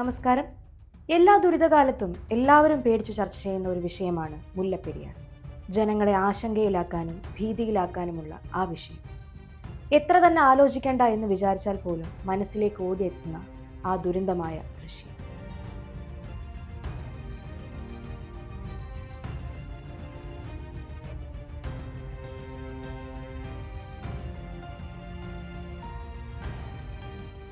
നമസ്കാരം. എല്ലാ ദുരിതകാലത്തും എല്ലാവരും പേടിച്ചു ചർച്ച ചെയ്യുന്ന ഒരു വിഷയമാണ് മുല്ലപ്പെരിയാർ. ജനങ്ങളെ ആശങ്കയിലാക്കാനും ഭീതിയിലാക്കാനുമുള്ള ആ വിഷയം. എത്ര തന്നെ ആലോചിക്കേണ്ട എന്ന് വിചാരിച്ചാൽ പോലും മനസ്സിലേക്ക് ഓടിയെത്തുന്ന ആ ദുരന്തമായ ദൃശ്യം.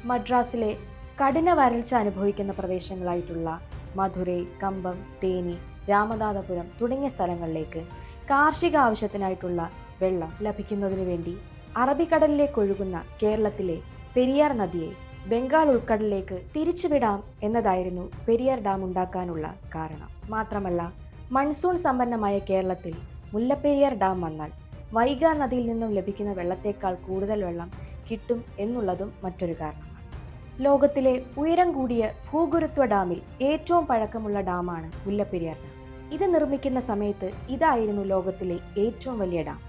മദ്രാസിലെ കഠിന വരൾച്ച അനുഭവിക്കുന്ന പ്രദേശങ്ങളായിട്ടുള്ള മധുരൈ കമ്പം തേനി രാമനാഥപുരം തുടങ്ങിയ സ്ഥലങ്ങളിലേക്ക് കാർഷിക ആവശ്യത്തിനായിട്ടുള്ള വെള്ളം ലഭിക്കുന്നതിനു വേണ്ടി അറബിക്കടലിലേക്ക് ഒഴുകുന്ന കേരളത്തിലെ പെരിയാർ നദിയെ ബംഗാൾ ഉൾക്കടലിലേക്ക് തിരിച്ചുവിടാം എന്നതായിരുന്നു പെരിയാർ ഡാം ഉണ്ടാക്കാനുള്ള കാരണം. മാത്രമല്ല മൺസൂൺ സമ്പന്നമായ കേരളത്തിൽ മുല്ലപ്പെരിയാർ ഡാം വന്നാൽ വൈഗ നദിയിൽ നിന്നും ലഭിക്കുന്ന വെള്ളത്തേക്കാൾ കൂടുതൽ വെള്ളം കിട്ടും എന്നുള്ളതും മറ്റൊരു കാരണമാണ്. ലോകത്തിലെ ഉയരം കൂടിയ ഭൂഗുരുത്വ ഡാമിൽ ഏറ്റവും പഴക്കമുള്ള ഡാമാണ് മുല്ലപ്പെരിയാർ ഡാം. ഇത് നിർമ്മിക്കുന്ന സമയത്ത് ഇതായിരുന്നു ലോകത്തിലെ ഏറ്റവും വലിയ ഡാം.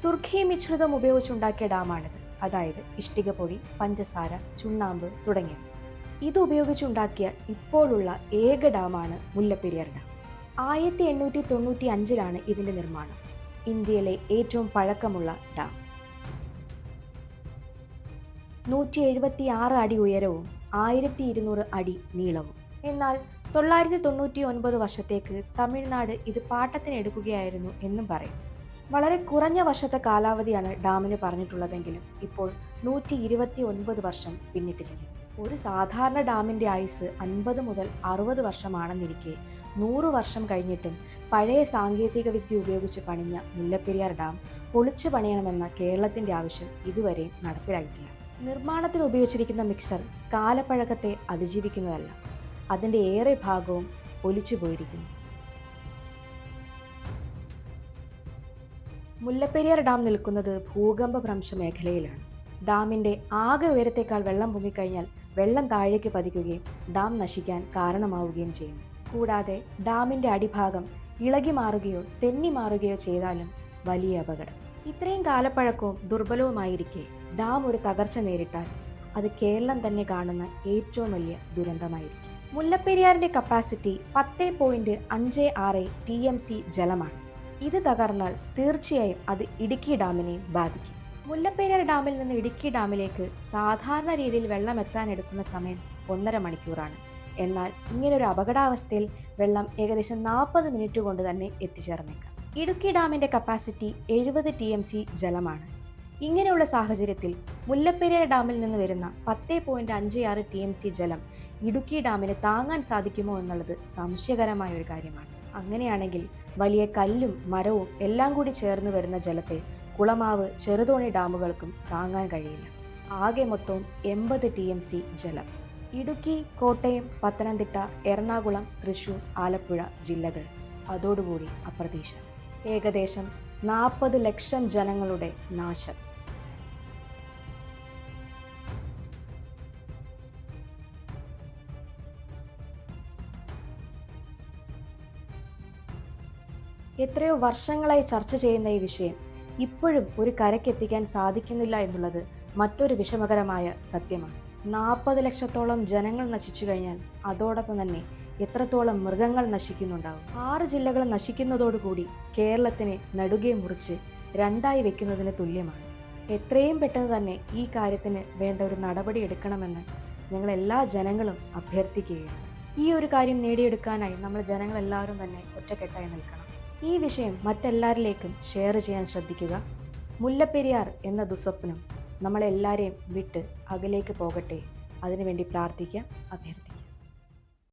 സുർഖി മിശ്രിതം ഉപയോഗിച്ചുണ്ടാക്കിയ ഡാമാണിത്. അതായത് ഇഷ്ടിക പൊടി പഞ്ചസാര ചുണ്ണാമ്പ് തുടങ്ങിയവ. ഇത് ഉപയോഗിച്ചുണ്ടാക്കിയ ഇപ്പോഴുള്ള ഏക ഡാമാണ് മുല്ലപ്പെരിയാർ ഡാം. ആയിരത്തി എണ്ണൂറ്റി തൊണ്ണൂറ്റി അഞ്ചിലാണ് ഇതിന്റെ നിർമ്മാണം. ഇന്ത്യയിലെ ഏറ്റവും പഴക്കമുള്ള ഡാം. നൂറ്റി എഴുപത്തി ആറ് അടി ഉയരവും ആയിരത്തി ഇരുന്നൂറ് അടി നീളവും. എന്നാൽ തൊള്ളായിരത്തി തൊണ്ണൂറ്റി ഒൻപത് വർഷത്തേക്ക് തമിഴ്നാട് ഇത് പാട്ടത്തിനെടുക്കുകയായിരുന്നു എന്നും പറയും. വളരെ കുറഞ്ഞ വർഷത്തെ കാലാവധിയാണ് ഡാമിന് പറഞ്ഞിട്ടുള്ളതെങ്കിലും ഇപ്പോൾ നൂറ്റി ഇരുപത്തി ഒൻപത് വർഷം പിന്നിട്ടിരിക്കുന്നു. ഒരു സാധാരണ ഡാമിന്റെ ആയുസ് അൻപത് മുതൽ അറുപത് വർഷമാണെന്നിരിക്കെ നൂറ് വർഷം കഴിഞ്ഞിട്ടും പഴയ സാങ്കേതിക വിദ്യ ഉപയോഗിച്ച് പണിഞ്ഞ മുല്ലപ്പെരിയാർ ഡാം പൊളിച്ചു പണിയണമെന്ന കേരളത്തിന്റെ ആവശ്യം ഇതുവരെ നടപ്പിലായിട്ടില്ല. നിർമ്മാണത്തിന് ഉപയോഗിച്ചിരിക്കുന്ന മിക്സർ കാലപ്പഴക്കത്തെ അതിജീവിക്കുന്നതല്ല. അതിന്റെ ഏറെ ഭാഗവും ഒലിച്ചു പോയിരിക്കുന്നു. മുല്ലപ്പെരിയാർ ഡാം നിൽക്കുന്നത് ഭൂകമ്പ ഭ്രംശ മേഖലയിലാണ്. ഡാമിന്റെ ആകെ ഉയരത്തേക്കാൾ വെള്ളം പൊങ്ങിക്കഴിഞ്ഞാൽ വെള്ളം താഴേക്ക് പതിക്കുകയും ഡാം നശിക്കാൻ കാരണമാവുകയും ചെയ്യുന്നു. കൂടാതെ ഡാമിന്റെ അടിഭാഗം ഇളകി മാറുകയോ തെന്നി മാറുകയോ ചെയ്താലും വലിയ അപകടം. ഇത്രയും കാലപ്പഴക്കവും ദുർബലവുമായിരിക്കെ ഡാം ഒരു തകർച്ച നേരിട്ടാൽ അത് കേരളം തന്നെ കാണുന്ന ഏറ്റവും വലിയ ദുരന്തമായിരിക്കും. മുല്ലപ്പെരിയാറിന്റെ കപ്പാസിറ്റി പത്ത് പോയിന്റ് അഞ്ച് ആറ് ടി എം സി ജലമാണ്. ഇത് തകർന്നാൽ തീർച്ചയായും അത് ഇടുക്കി ഡാമിനെ ബാധിക്കും. മുല്ലപ്പെരിയാർ ഡാമിൽ നിന്ന് ഇടുക്കി ഡാമിലേക്ക് സാധാരണ രീതിയിൽ വെള്ളം എത്താൻ എടുക്കുന്ന സമയം ഒന്നര മണിക്കൂറാണ്. എന്നാൽ ഇങ്ങനൊരു അപകടാവസ്ഥയിൽ വെള്ളം ഏകദേശം നാൽപ്പത് മിനിറ്റ് കൊണ്ട് തന്നെ എത്തിച്ചേർന്നേക്കാം. ഇടുക്കി ഡാമിന്റെ കപ്പാസിറ്റി എഴുപത് ടി എം സി ജലമാണ്. ഇങ്ങനെയുള്ള സാഹചര്യത്തിൽ മുല്ലപ്പെരിയാർ ഡാമിൽ നിന്ന് വരുന്ന പത്ത് പോയിന്റ് അഞ്ച് ആറ് ടി എം സി ജലം ഇടുക്കി ഡാമിന് താങ്ങാൻ സാധിക്കുമോ എന്നുള്ളത് സംശയകരമായ ഒരു കാര്യമാണ്. അങ്ങനെയാണെങ്കിൽ വലിയ കല്ലും മരവും എല്ലാം കൂടി ചേർന്ന് വരുന്ന ജലത്തെ കുളമാവ് ചെറുതോണി ഡാമുകൾക്കും താങ്ങാൻ കഴിയില്ല. ആകെ മൊത്തം എൺപത് ടി എം സി ജലം. ഇടുക്കി കോട്ടയം പത്തനംതിട്ട എറണാകുളം തൃശൂർ ആലപ്പുഴ ജില്ലകൾ. അതോടുകൂടി അപ്രതീക്ഷിതം. ഏകദേശം നാൽപ്പത് ലക്ഷം ജനങ്ങളുടെ നാശം. എത്രയോ വർഷങ്ങളായി ചർച്ച ചെയ്യുന്ന ഈ വിഷയം ഇപ്പോഴും ഒരു കരക്കെത്തിക്കാൻ സാധിക്കുന്നില്ല എന്നുള്ളത് മറ്റൊരു വിഷമകരമായ സത്യമാണ്. നാൽപ്പത് ലക്ഷത്തോളം ജനങ്ങൾ നശിച്ചു കഴിഞ്ഞാൽ അതോടൊപ്പം തന്നെ എത്രത്തോളം മൃഗങ്ങൾ നശിക്കുന്നുണ്ടാവും? ആറ് ജില്ലകൾ നശിക്കുന്നതോടുകൂടി കേരളത്തിനെ നടുകെ മുറിച്ച് രണ്ടായി വെക്കുന്നതിന് തുല്യമാണ്. എത്രയും പെട്ടെന്ന് തന്നെ ഈ കാര്യത്തിന് വേണ്ട ഒരു നടപടി എടുക്കണമെന്ന് ഞങ്ങൾ എല്ലാ ജനങ്ങളും അഭ്യർത്ഥിക്കുകയാണ്. ഈ ഒരു കാര്യം നേടിയെടുക്കാനായി നമ്മൾ ജനങ്ങളെല്ലാവരും തന്നെ ഒറ്റക്കെട്ടായി നിൽക്കണം. ഈ വിഷയം മറ്റെല്ലാവരിലേക്കും ഷെയർ ചെയ്യാൻ ശ്രദ്ധിക്കുക. മുല്ലപ്പെരിയാർ എന്ന ദുസ്വപ്നം നമ്മളെല്ലാവരെയും വിട്ട് അകലേക്ക് പോകട്ടെ. അതിനുവേണ്ടി പ്രാർത്ഥിക്കാം. അഭ്യർത്ഥിക്കാം.